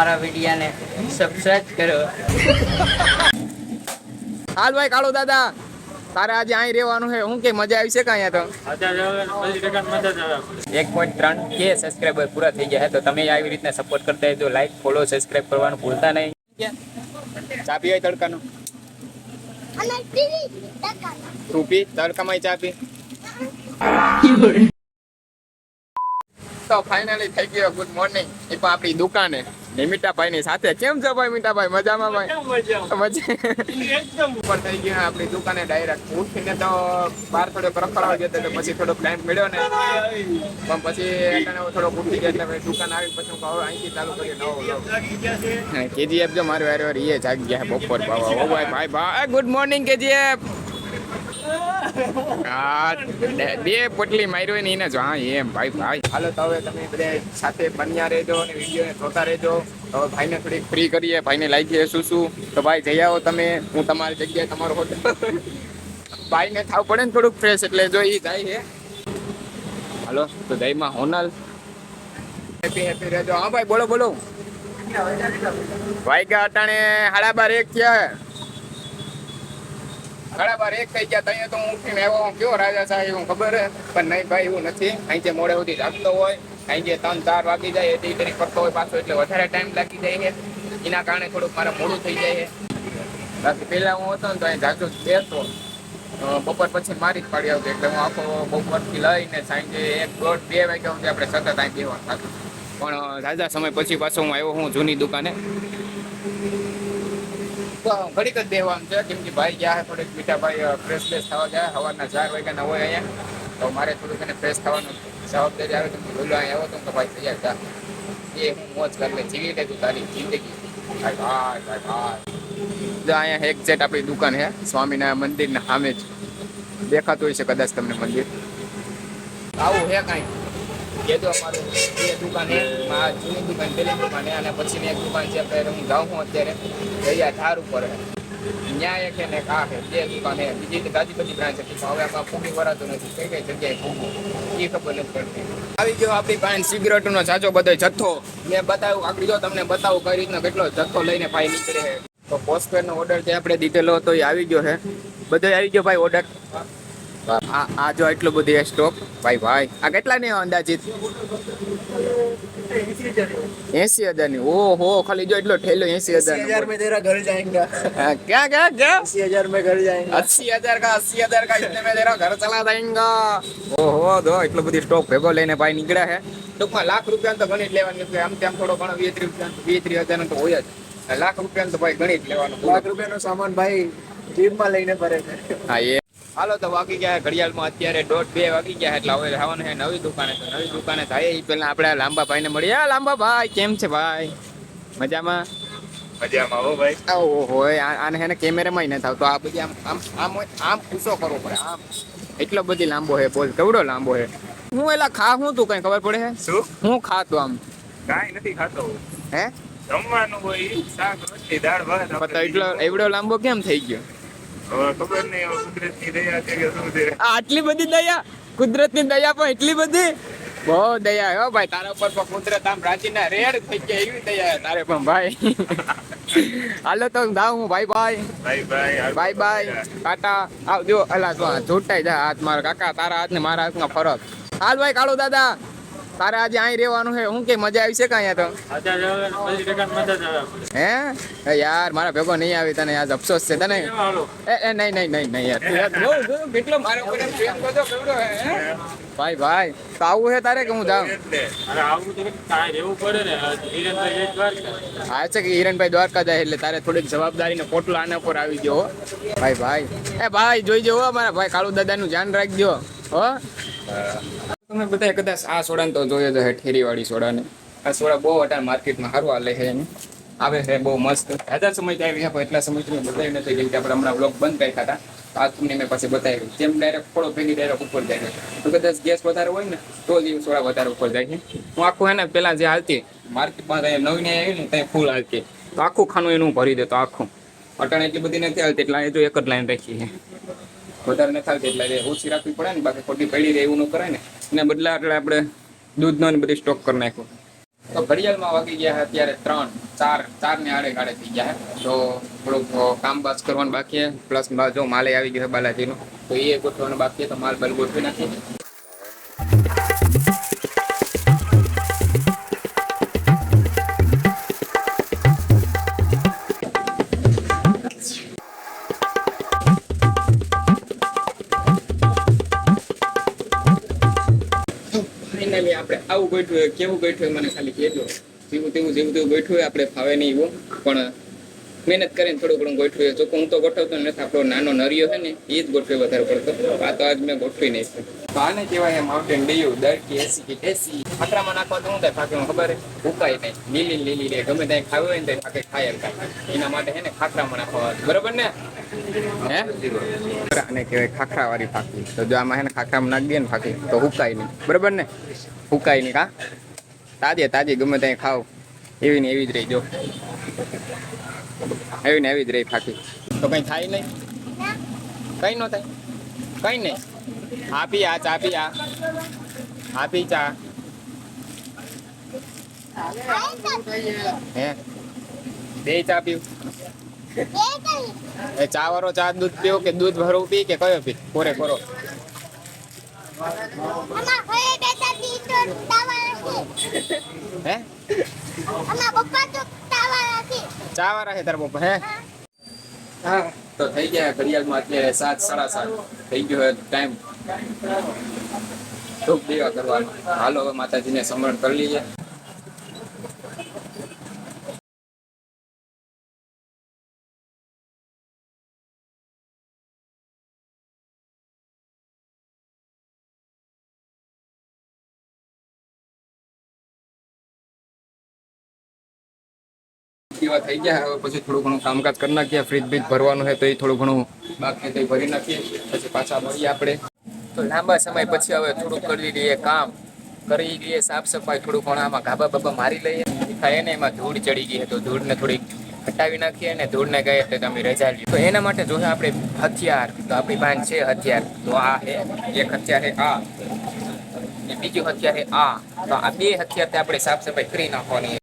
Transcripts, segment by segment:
અમારા વિડીયાને સબસ્ક્રાઇબ કરો હાલ ભાઈ કાળો દાદા તારે આજે અહીં રહેવાનું છે. હું કે મજા આવી છે કે અહીંયા તો? એક પોઈન્ટ ત્રણ કે સબસ્ક્રાઈબર પૂરા થઈ ગયા છે. તો તમે આવી રીતના સપોર્ટ કરતા તો લાઈક ફોલો સબસ્ક્રાઈબ કરવાનું ભૂલતા નહીં. ચાપી હોય તડકાનું? અને ટીવી ટકા તું પી તડકામાં ચા પી. તો ફાઇનલી થઈ ગયો. ગુડ મોર્નિંગ એ પણ આપણી દુકાને. ને મીઠાભાઈ ની સાથે. કેમ છો ભાઈ મીઠાભાઈ? મજામાં ભાઈ? મજા ઉપર થઈ ગયો આપણી દુકાને ડાયરેક્ટ ઉઠીને તો બહાર થોડોક રખડવા ગયો તો પછી થોડોક ટાઈમ મળ્યો ને. પણ પછી એટલે થોડોક ઉઠી ગયો એટલે દુકાન આવી પછી હું કહું અહીંથી ચાલુ કરી નવો કેજીએફ જો મારું વારે વારે એ જાગી ગયા બપોર ઓ ભાઈ ભાઈ. ભાઈ ગુડ મોર્નિંગ કેજીએફ. બે- પોટલી માર્યો ને એને જ, હા, એમ, ભાઈ ભાઈ. હાલો, તો તમે બધા સાથે બન્યા રહેજો અને વિડીયોને જોતા રહેજો. હવે ભાઈને થોડીક ફ્રી કરીએ, ભાઈને લાગીએ શું શું. તો ભાઈ, જઈ આવો તમે, હું તમારી જગ્યાએ તમારો હોટલ. ભાઈને થાવ પડે ને થોડુંક ફ્રેશ એટલે જો એ જાય છે હાલો, તો જયમાં હોનલ. હેપી હેપી રહેજો. હા, ભાઈ, બોલો બોલો. ભાઈ ગયા અટાણે સાડા બાર એક થયા સાડા બાર એક થઈ ગયા તઅહીંયા તો હું ઉઠીને આવ્યો. હું કયો રાજા સાહેબ હું ખબર હે? પણ નહીં ભાઈ, એવું નથી. અહીં જે મોડે સુધી જાગતો હોય, અહીં જે ત્રણ ચાર વાગી જાય એથી કરી કરતો હોય, પાછો એટલે વધારે ટાઈમ લાગી જાય છે. એના કારણે થોડુંક મારે મોડું થઈ જાય છે. બાકી પહેલા હું હતો ને તો અહીં જાગતો બેસતો. બપોર પછી મારી જ પાડી આવતી. એટલે હું આખો બપોરથી લઈને સાંજે એક દોઢ બે વાગ્યા સુધી આપણે સતત અહીં બેવાનું થતું. પણ રાજા સમય પછી પાછો હું આવ્યો, હું જૂની દુકાને. ઘડીક જ બેહવાનું છે, કેમ કે ભાઈ ગયા છે થોડીક મીઠા ભાઈ ફ્રેશ ફ્રેશ થવા ગયા સવારના ચાર વાગ્યાના હોય અહીંયા. તો મારે થોડુંક એને ફ્રેશ થવાનું જવાબદારી આવે તો હું બોલો, અહીંયા આવ્યો તો ભાઈ તૈયાર થા. એ હું મોજ કરી લે, જીવી લે તું તારી જિંદગી. ભાઈ ભાઈ ભાઈ ભાઈ. જો અહીંયા આપણી દુકાન છે, સ્વામિનારાયણ મંદિરના સામે જ. દેખાતું હોય છે કદાચ તમને મંદિર. આવું છે કાંઈ. એ તો અમારું એ દુકાન, આ જૂની દુકાન પેલી દુકાન, અને પછીની એક દુકાન છે, આપણે હું જાઉં છું અત્યારે અહીંયા ધાર ઉપર. ત્યાં એક ને કા છે બે દુકાન છે, બીજી તો ગાજી બધી બ્રાન્ચ હતી હવે આમાં ફૂગી વરાતું નથી, કઈ કઈ જગ્યાએ ફૂગું એ ખબર નથી પડતી. આવી ગયો આપણી પાસે સિગરેટનો સાચો બધો જથ્થો. મેં બતાવ્યું આગળ જો તમને બતાવું કઈ રીતનો કેટલો જથ્થો લઈને ભાઈ નીકળે તો પોસ્ટપેડનો ઓર્ડર જે આપણે દીધેલો હતો એ આવી ગયો છે. બધો આવી ગયો ભાઈ ઓર્ડર આ આ જો એટલું બધું સ્ટોક ભાઈ ભાઈ આ કેટલા ને અંદાજિત એસી હજાર ની ઓહો ખાલી જો એટલો ઠેલો એસી अस्सी हजार હજાર में तेरा घर जाएगा ક્યાં ક્યાં ક્યાં अस्सी हजार में घर जाएगा अस्सी हजार का अस्सी हजार का इतने में तेरा घर चला जाएगा ओहो दो એટલો બધી સ્ટોક ભેગો લઈને ભાઈ નીકળ્યા છે ટૂંકમાં લાખ રૂપિયા તો ગણી જ લેવાનું કે આમ તેમ થોડો ઘણો વીસ ત્રીસ રૂપિયા વીસ ત્રીસ હજાર તો હોય જ લાખ રૂપિયા તો ભાઈ ગણી જ લેવાનું लाख रुपए નો સામાન ભાઈ જીપમાં લઈને ફરે છે હા એ હાલો તો વાગી ગયા ઘડિયાળમાં. અત્યારે દોઢ બે વાગી ગયા એટલે હવે રહેવાનું છે નવી દુકાને. તો નવી દુકાને થાય એ પહેલા આપણે લાંબા ભાઈને મળીએ. લાંબા ભાઈ કેમ છે ભાઈ? મજામાં? મજામાં હો ભાઈ. ઓહો આને હે ને કેમેરામાં ન થાવ. તો આ બધી આમ આમ આમ આમ પૂછો કરવો પડે. આમ એટલો બધી લાંબો હે બોલ કેવડો લાંબો હે હું એલા ખા હું તું કઈ ખબર પડે શું? હું ખાતો આમ. કાંઈ નથી ખાતો. હે? જમવાનું હોય શાક રોટલી દાળ ભાત. એટલો એવડો લાંબો કેમ થઈ ગયો? ખબર નહીં કુદરતની દયા છે કે શું છે? આટલી બધી દયા? કુદરતની દયા પણ એટલી બધી? બહુ દયા હો ભાઈ. તારા ઉપર પણ કુદરત આમ રાજીના રેડ થઈ ગયા એવી દયા તારે પણ ભાઈ. હાલો તો જાઉં હું ભાઈ. ભાઈ ભાઈ ભાઈ. Bye bye. ટાટા. આવજો અલા તો આ છૂટાઈ જા હાથ મારા કાકા તારા હાથ ને મારા હાથમાં ફરક. હાલ ભાઈ કાળો દાદા. તારે આજે અહીં રહેવાનું છે હું કે મજા આવી છે કે અહીંયા તો? હે? યાર મારા ભેગો નહીં આવી તને આજ અફસોસ છે તને. એ એ નહીં નહીં નહીં નહીં યાર. તું કેટલો મારો ઉપર પ્રેમ કરતો કેવડો હે, હે? ભાઈ ભાઈ તો આવું છે તારે કે હું જાઉં? આ છે કે હિરણભાઈ દ્વારકા જાય એટલે તારે થોડીક જવાબદારીનો પોટલો આના પર આવી ગયો હો. ભાઈ ભાઈ. એ ભાઈ જોઈજો હો મારા ભાઈ કાળુ દાદાનું ધ્યાન રાખજો હો. તમે બધા કદાચ આ સોડાને તો જોયો તો ઠેરીવાળી સોડાને. આ સોડા બહુ અટાણ માર્કેટમાં સારું હાલે છે એને. આવે છે, બહુ મસ્ત. હજાર સમય આવી છે એટલા સમય તમે બતાવી નથી, કેમ કે આપણે હમણાં બ્લોક બંધ રાખ્યા હતા. તો આ તમને મેં પાસે બતાવ્યું. તેમ ડાયરેક્ટ થોડો ભેગી ડાયરેક્ટ ઉપર જાય તો કદાચ ગેસ વધારે હોય ને, તો જ સોડા વધારે ઉપર જાય છે. હું આખું એને પેલા જે હાલતી, માર્કેટમાં ત્યાં નવી આવી ને ત્યાં ફૂલ હાલતી. તો આખું ખાનું એનું ભરી દેતો આખું. અટાણ એટલી બધી નથી હાલતી, એટલે એ જો એક જ લાઈન રાખી છે. વધારે નથી આવતી એટલે ઓછી રાખવી પડે ને બાકી ખોટી પડી રહે એવું ન કરાય ને. એના બદલા એટલે આપણે દૂધનો ને બધી સ્ટોક કરી નાખ્યો તો ઘડિયાળમાં વાગી ગયા છે અત્યારે ત્રણ, ચાર ચાર ને આડે ગાડે થઈ ગયા છે. તો થોડુંક કામ બાસ કરવાનું બાકી પ્લસ જો માલે આવી ગયો છે બાલાજીનો. તો એ ગોઠવાનું બાકી તો માલ બલ ગોઠવી નાખીએ. ફાઇનલી આપણે આવું બેઠું હોય, કેવું બેઠું હોય મને ખાલી કહેજો. જેવું તેવું જેવું તેવું બેઠું હોય આપણે ફાવે નહીં એવું. પણ મહેનત કરીને થોડું ઘણું ગોઠવ્યું. જો હું તો ગોઠવતો નથી આપણો નાનો નરિયો છે ને એ જ ગોઠવે વધારે પડતો. આ તો આજ મેં ગોઠવી નહીં આને કહેવાય માઉન્ટેન ડીયુ કે એસી કે એસી ખાતરામાં નાખવા તો હું થાય ફાંકીમાં ખબર ઉકાય નહીં લીલી લીલી રે. ગમે ત્યાં ખાવી હોય ને ત્યાં ફાંકે ખાય એના માટે હે ને ખાતરામાં નાખવા બરોબર ને? હે? આને કહેવાય ખાખરા વાળી ફાકી તો જો આમાં હે ને ખાખરામાં નાખી દે ને ફાકી તો હુકાય નહીં. બરોબર ને? હુકાય નહીં, કા? તાજે તાજી, ગમે ત્યાં ખાવ એવી ને એવી જ રહી, જો. એવી ને એવી જ રહી ફાકી તો કંઈ થાય નહીં? કંઈ ન થાય. કંઈ નહીં. આપી આ ચા, પી આ. આપી ચા. હે? બે ચા પીવું એ ચા વાળો ચા દૂધ પીવો કે દૂધ ભરવું પી કે કયો પી? કોરે કોરો. હે? ચા વાળા છે તાર પપ્પા હે? હા. તો થઈ ગયા ઘડિયાળમાં અત્યારે સાત સાડા સાત. થઈ ગયો ટાઈમ ધૂપ દેવા કરવાનો. હાલો હવે માતાજીને સમરણ કરી લઈએ. એવા થઈ ગયા, હવે પછી થોડું ઘણું કામકાજ કરી નાખીએ ફ્રીજ બીજ ભરવાનું છે તો એ થોડું ઘણું બાકી તો ભરી નાખીએ, પછી પાછા મળીએ આપણે. તો લાંબા સમય પછી હવે થોડું કરી લઈએ કામ, કરી લઈએ સાફ સફાઈ થોડું ઘણું આમાં ગાબા બાબા મારી લઈએ. થાય ને એમાં ધૂળ ચડી ગઈ તો ધૂળને થોડીક હટાવી નાખીએ અને ધૂળને ગઈ એટલે તમે રજા લઈએ. તો એના માટે જોઈએ આપણે હથિયાર, તો આપણી પાસે છે હથિયાર. તો આ છે, એક હથિયાર છે આ. બીજું હથિયાર છે આ. તો આ બે હથિયારથી આપણે સાફ સફાઈ કરી નાખવાની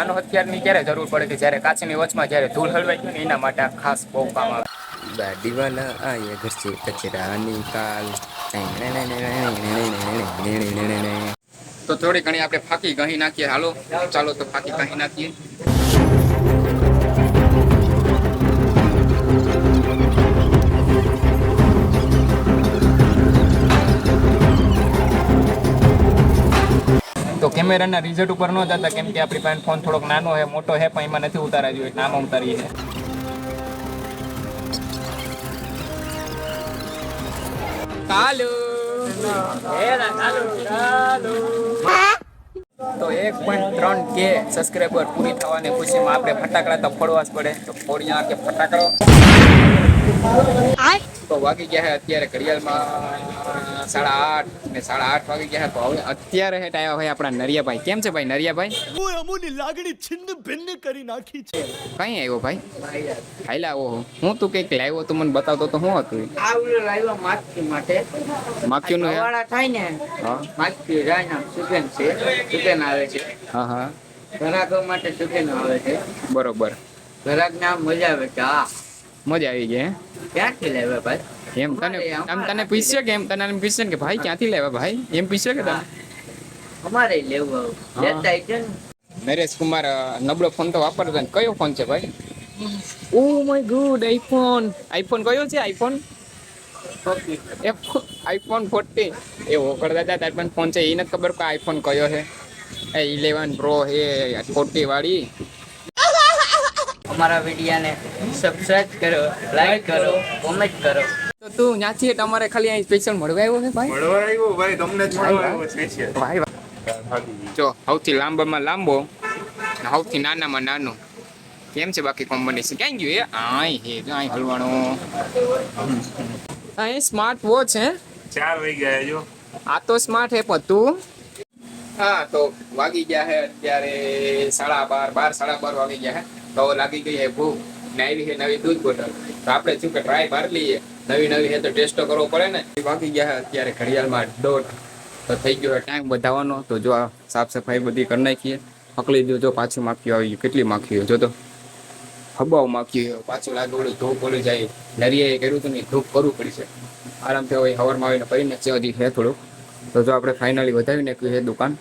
નાનો હથિયારની ક્યારે જરૂર પડે કે જ્યારે કાચની વચમાં જ્યારે ધૂળ હલવાઈ ગયું ને એના માટે ખાસ બહુ કામ આવે દાદીવાલા આયે ઘર તો થોડી ઘણી આપણે ફાકી ગહી નાખીએ. હાલો ચાલો તો ફાકી કહી નાખીએ. કેમેરાના રિઝલ્ટ ઉપર ન જતા, કેમ કે આપણી પાસે ફોન થોડોક નાનો છે, મોટો છે, પણ એમાં નથી ઉતારા જોઈએ એટલે આમાં છે. કાલુ. તો એક પોઈન્ટ ત્રણ કે સબસ્ક્રાઈબર પૂરી થવાની ખુશીમાં આપણે ફટાકડા તો ફોડવા જ પડે. તો ફોડીયા કે ફટાકડો. તો વાગી ગયા છે અત્યારે ઘડિયાળમાં સાડા આઠ ને સાડા આઠ વાગી ગયા તો હવે અત્યારે હેઠ આવ્યા હોય આપણા નરિયાભાઈ. કેમ છે ભાઈ નરિયાભાઈ? અમુની લાગણી છિન્ન ભિન્ન કરી નાખી છે. કઈ આવ્યો ભાઈ? હાઈલા ઓહો. હું તું કંઈક લાવ્યો તો મને બતાવતો તો શું હતું? આ ઓલો લાવ્યો માખી માટે. માખ્યું નું વાળા થાય ને હા. માખી ને સુગન છે. સુગન આવે છે. હા હા. ઘરાકો માટે સુગન આવે છે. બરોબર. ઘરાક નામ આમ મજા આવે છે. આ મજા આવી ગઈ? ક્યાંથી લાવ્યા ભાઈ? એમ તને આમ તને પૂછ્યો કે એમ તને પૂછ્યો કે ભાઈ ક્યાંથી લેવા ભાઈ? એમ પૂછ્યો કે તને? અમારે લેવું લેતા છે નરેશ કુમાર નબળો ફોન તો વાપરતો ને. કયો ફોન છે ભાઈ? Oh my good iPhone. IPhone કયો છે આઈફોન? આઈફોન ફોર્ટી એ ઓકળ દાદા તાર પણ ફોન છે. એ નથી ખબર કે આઈફોન કયો છે. એ ઇલેવન પ્રો હે ફોર્ટી વાળી. અમારા વિડીયાને સબસ્ક્રાઇબ કરો લાઈક કરો કોમેન્ટ કરો. તો તું ત્યાંથી તમારે ખાલી અહીં સ્પેશિયલ મળવા આવ્યો છે ભાઈ? મળવા આવ્યો ભાઈ તમને જ મળવા આવ્યો સ્પેશિયલ ભાઈ જો સૌથી લાંબામાં લાંબો ને સૌથી નાનામાં નાનો. કેમ છે બાકી કોમ્બિનેશન ક્યાં ગયું એ? આય હે જો અહીં હલવાણો. અહીં સ્માર્ટ વોચ હે. ચાર વાગી ગયા જો. આ તો સ્માર્ટ હે પણ તું? હા તો વાગી ગયા હે અત્યારે સાડા બાર બાર સાડા બાર વાગી ગયા હે. તો લાગી ગઈ હે ભૂખ. ને આવી છે નવી દૂધ બોટલ. તો આપણે શું કે ટ્રાય મારી લઈએ. નવી નવી છે તો ટેસ્ટો કરવો પડે ને. વાગી ગયા અત્યારે ઘડિયાળમાં દોઢ. તો થઈ ગયો ટાઈમ બધાવાનો તો જો આ સાફ સફાઈ બધી કરી નાખીએ. પકડી દો, જો પાછું માખીઓ આવી કેટલી માખીઓ જો તો. હબાવ માખીઓ પાછું લાગે ઓલું ધૂપ ઓલું જાય. નરિયાએ કર્યું હતું ને ધૂપ કરવું પડશે. આરામથી હવે હવારમાં આવીને કરીને છે હજી છે થોડુંક. તો જો આપણે ફાઇનલી વધાવી નાખ્યું છે દુકાન.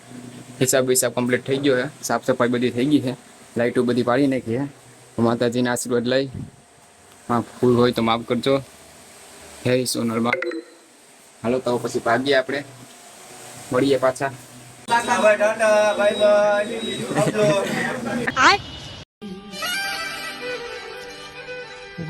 હિસાબ વિસાબ કમ્પ્લીટ થઈ ગયો છે સાફ સફાઈ બધી થઈ ગઈ છે લાઇટો બધી પાડી નાખીએ માતાજીના આશીર્વાદ લઈ. હા ભૂલ હોય તો માફ કરજો. હે સોનલમાં હાલો તો પછી ભાગીએ આપણે. મળીએ પાછા.